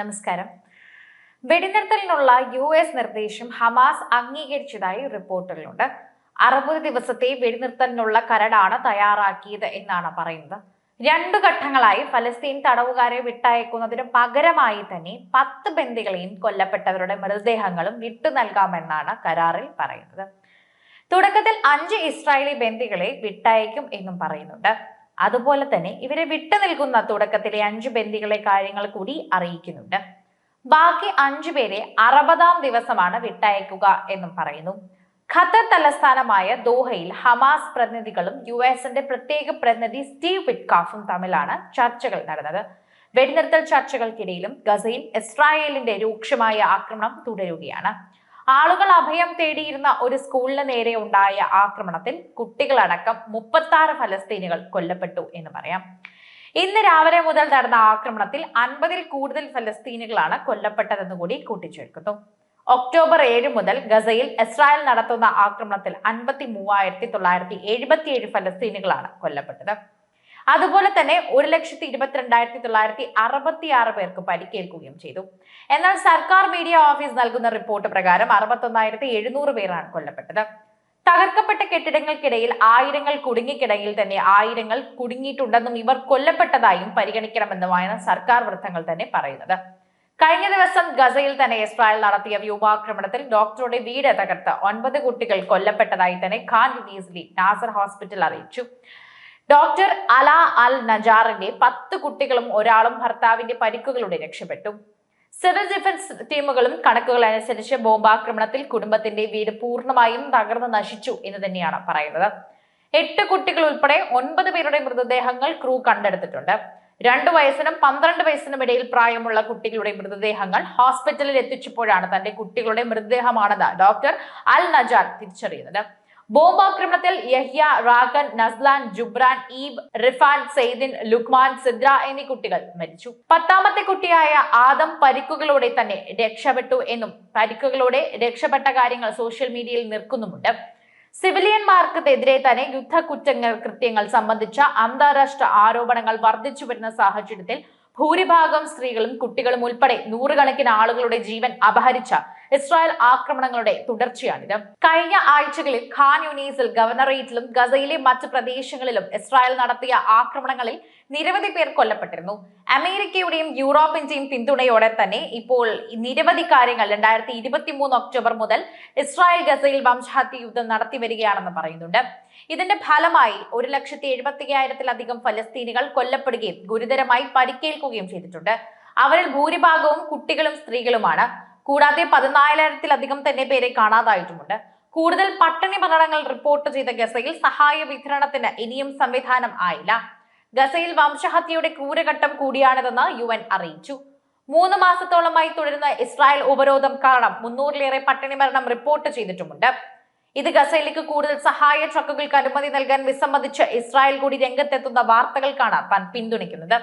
നമസ്കാരം. വെടിനിർത്തലിനുള്ള U S നിർദ്ദേശം ഹമാസ് അംഗീകരിച്ചതായി റിപ്പോർട്ടുകളുണ്ട് അറുപത് ദിവസത്തെ വെടിനിർത്തലിനുള്ള കരടാണ് തയ്യാറാക്കിയത് എന്നാണ് പറയുന്നത്. രണ്ടു ഘട്ടങ്ങളായി ഫലസ്തീൻ തടവുകാരെ വിട്ടയക്കുന്നതിന് പകരമായി തന്നെ പത്ത് ബന്ദികളെയും കൊല്ലപ്പെട്ടവരുടെ മൃതദേഹങ്ങളും വിട്ടു നൽകാമെന്നാണ് കരാറിൽ പറയുന്നത്. തുടക്കത്തിൽ അഞ്ച് ഇസ്രായേലി ബന്ദികളെ വിട്ടയക്കും എന്നും പറയുന്നുണ്ട്. അതുപോലെ തന്നെ ഇവരെ വിട്ടു നിൽക്കുന്ന തുടക്കത്തിലെ അഞ്ചു ബന്ദികളെ കാര്യങ്ങൾ കൂടി അറിയിക്കുന്നുണ്ട്. ബാക്കി അഞ്ചു പേരെ അറുപതാം ദിവസമാണ് വിട്ടയക്കുക എന്നും പറയുന്നു. ഖത്തർ തലസ്ഥാനമായ ദോഹയിൽ ഹമാസ് പ്രതിനിധികളും യു എസിന്റെ പ്രത്യേക പ്രതിനിധി സ്റ്റീവ് വിറ്റ്കാഫും തമ്മിലാണ് ചർച്ചകൾ നടന്നത്. വെടിനിർത്തൽ ചർച്ചകൾക്കിടയിലും ഗസയിൽ ഇസ്രായേലിന്റെ രൂക്ഷമായ ആക്രമണം തുടരുകയാണ്. ആളുകൾ അഭയം തേടിയിരുന്ന ഒരു സ്കൂളിന് നേരെ ഉണ്ടായ ആക്രമണത്തിൽ കുട്ടികളടക്കം മുപ്പത്തി ആറ് ഫലസ്തീനുകൾ കൊല്ലപ്പെട്ടു എന്ന് പറയാം. ഇന്ന് രാവിലെ മുതൽ നടന്ന ആക്രമണത്തിൽ അൻപതിൽ കൂടുതൽ ഫലസ്തീനുകളാണ് കൊല്ലപ്പെട്ടതെന്ന് കൂടി കൂട്ടിച്ചേർക്കുന്നു. ഒക്ടോബർ ഏഴ് മുതൽ ഗസയിൽ ഇസ്രായേൽ നടത്തുന്ന ആക്രമണത്തിൽ അൻപത്തി മൂവായിരത്തി തൊള്ളായിരത്തി എഴുപത്തിയേഴ് ഫലസ്തീനുകളാണ് കൊല്ലപ്പെട്ടത്. അതുപോലെ തന്നെ ഒരു ലക്ഷത്തി ഇരുപത്തിരണ്ടായിരത്തി തൊള്ളായിരത്തി അറുപത്തി ആറ് പേർക്ക് പരിക്കേൽക്കുകയും ചെയ്തു. എന്നാൽ സർക്കാർ മീഡിയ ഓഫീസ് നൽകുന്ന റിപ്പോർട്ട് പ്രകാരം അറുപത്തൊന്നായിരത്തി എഴുന്നൂറ് പേരാണ് കൊല്ലപ്പെട്ടത്. തകർക്കപ്പെട്ട കെട്ടിടങ്ങൾക്കിടയിൽ ആയിരങ്ങൾ കുടുങ്ങിക്കിടയിൽ തന്നെ ആയിരങ്ങൾ കുടുങ്ങിയിട്ടുണ്ടെന്നും ഇവർ കൊല്ലപ്പെട്ടതായും പരിഗണിക്കണമെന്നുമാണ് സർക്കാർ വൃത്തങ്ങൾ തന്നെ പറയുന്നത്. കഴിഞ്ഞ ദിവസം ഗസയിൽ തന്നെ ഇസ്രായേൽ നടത്തിയ വ്യൂഹാക്രമണത്തിൽ ഡോക്ടറുടെ വീട് തകർത്ത് ഒൻപത് കുട്ടികൾ കൊല്ലപ്പെട്ടതായി തന്നെ ഖാൻ യൂണിവേഴ്സിറ്റി നാസർ ഹോസ്പിറ്റൽ അറിയിച്ചു. ഡോക്ടർ അല അൽ നജാറിന്റെ പത്ത് കുട്ടികളും ഒരാളും ഭർത്താവിന്റെ പരിക്കുകളുടെ രക്ഷപ്പെട്ടു. സിവിൽ ഡിഫൻസ് ടീമുകളും കണക്കുകൾ അനുസരിച്ച് ബോംബാക്രമണത്തിൽ കുടുംബത്തിന്റെ വീട് പൂർണമായും തകർന്ന് നശിച്ചു എന്ന് തന്നെയാണ് പറയുന്നത്. എട്ട് കുട്ടികൾ ഉൾപ്പെടെ ഒൻപത് പേരുടെ മൃതദേഹങ്ങൾ ക്രൂ കണ്ടെടുത്തിട്ടുണ്ട്. രണ്ടു വയസ്സിനും പന്ത്രണ്ട് വയസ്സിനും ഇടയിൽ പ്രായമുള്ള കുട്ടികളുടെ മൃതദേഹങ്ങൾ ഹോസ്പിറ്റലിൽ എത്തിച്ചപ്പോഴാണ് തന്റെ കുട്ടികളുടെ മൃതദേഹമാണെന്ന് ഡോക്ടർ അൽ നജാർ തിരിച്ചറിയുന്നത്. ബോംബാക്രമണത്തിൽ യഹ്യ റാഖൻ നസ്ലാൻ ജുബ്രാൻ ഈബ് റിഫാൻ സെയ്ദിൻ ലുക്മാൻ സിദ്ര എന്നീ കുട്ടികൾ മരിച്ചു. പത്താമത്തെ കുട്ടിയായ ആദം പരിക്കുകളോടെ തന്നെ രക്ഷപ്പെട്ടു എന്നും പരിക്കുകളോടെ രക്ഷപ്പെട്ട കാര്യങ്ങൾ സോഷ്യൽ മീഡിയയിൽ നിൽക്കുന്നുമുണ്ട്. സിവിലിയന്മാർക്കെതിരെ തന്നെ യുദ്ധ കുറ്റങ്ങൾ കൃത്യങ്ങൾ സംബന്ധിച്ച അന്താരാഷ്ട്ര ആരോപണങ്ങൾ വർദ്ധിച്ചു വരുന്ന സാഹചര്യത്തിൽ ഭൂരിഭാഗം സ്ത്രീകളും കുട്ടികളും ഉൾപ്പെടെ നൂറുകണക്കിന് ആളുകളുടെ ജീവൻ അപഹരിച്ച ഇസ്രായേൽ ആക്രമണങ്ങളുടെ തുടർച്ചയാണിത്. കഴിഞ്ഞ ആഴ്ചകളിൽ ഖാൻ യൂണീസിൽ ഗവർണറേറ്റിലും ഗസയിലെ മറ്റ് പ്രദേശങ്ങളിലും ഇസ്രായേൽ നടത്തിയ ആക്രമണങ്ങളിൽ നിരവധി പേർ കൊല്ലപ്പെട്ടിരുന്നു. അമേരിക്കയുടെയും യൂറോപ്പിന്റെയും പിന്തുണയോടെ തന്നെ ഇപ്പോൾ നിരവധി കാര്യങ്ങൾ രണ്ടായിരത്തി ഇരുപത്തി മൂന്ന് ഒക്ടോബർ മുതൽ ഇസ്രായേൽ ഗസയിൽ വംശഹത്യ യുദ്ധം നടത്തി വരികയാണെന്ന് പറയുന്നുണ്ട്. ഇതിന്റെ ഫലമായി ഒരു ലക്ഷത്തി എഴുപത്തി അയ്യായിരത്തിലധികം ഫലസ്തീനികൾ കൊല്ലപ്പെടുകയും ഗുരുതരമായി പരിക്കേൽക്കുകയും ചെയ്തിട്ടുണ്ട്. അവരിൽ ഭൂരിഭാഗവും കുട്ടികളും സ്ത്രീകളുമാണ്. കൂടാതെ പതിനാലായിരത്തിലധികം തന്നെ പേരെ കാണാതായിട്ടുമുണ്ട്. കൂടുതൽ പട്ടിണി മരണങ്ങൾ റിപ്പോർട്ട് ചെയ്ത ഗസയിൽ സഹായ വിതരണത്തിന് ഇനിയും സംവിധാനം ആയില്ല. ഗസയിൽ വംശഹത്യയുടെ ക്രൂരഘട്ടം കൂടിയാണിതെന്ന് യു എൻ അറിയിച്ചു. മൂന്ന് മാസത്തോളമായി തുടരുന്ന ഇസ്രായേൽ ഉപരോധം കാരണം മുന്നൂറിലേറെ പട്ടിണി മരണം റിപ്പോർട്ട് ചെയ്തിട്ടുമുണ്ട്. ഇത് ഗസയിലേക്ക് കൂടുതൽ സഹായ ട്രക്കുകൾക്ക് അനുമതി നൽകാൻ വിസമ്മതിച്ച് ഇസ്രായേൽ കൂടി രംഗത്തെത്തുന്ന വാർത്തകൾക്കാണ് താൻ പിന്തുണയ്ക്കുന്നത്.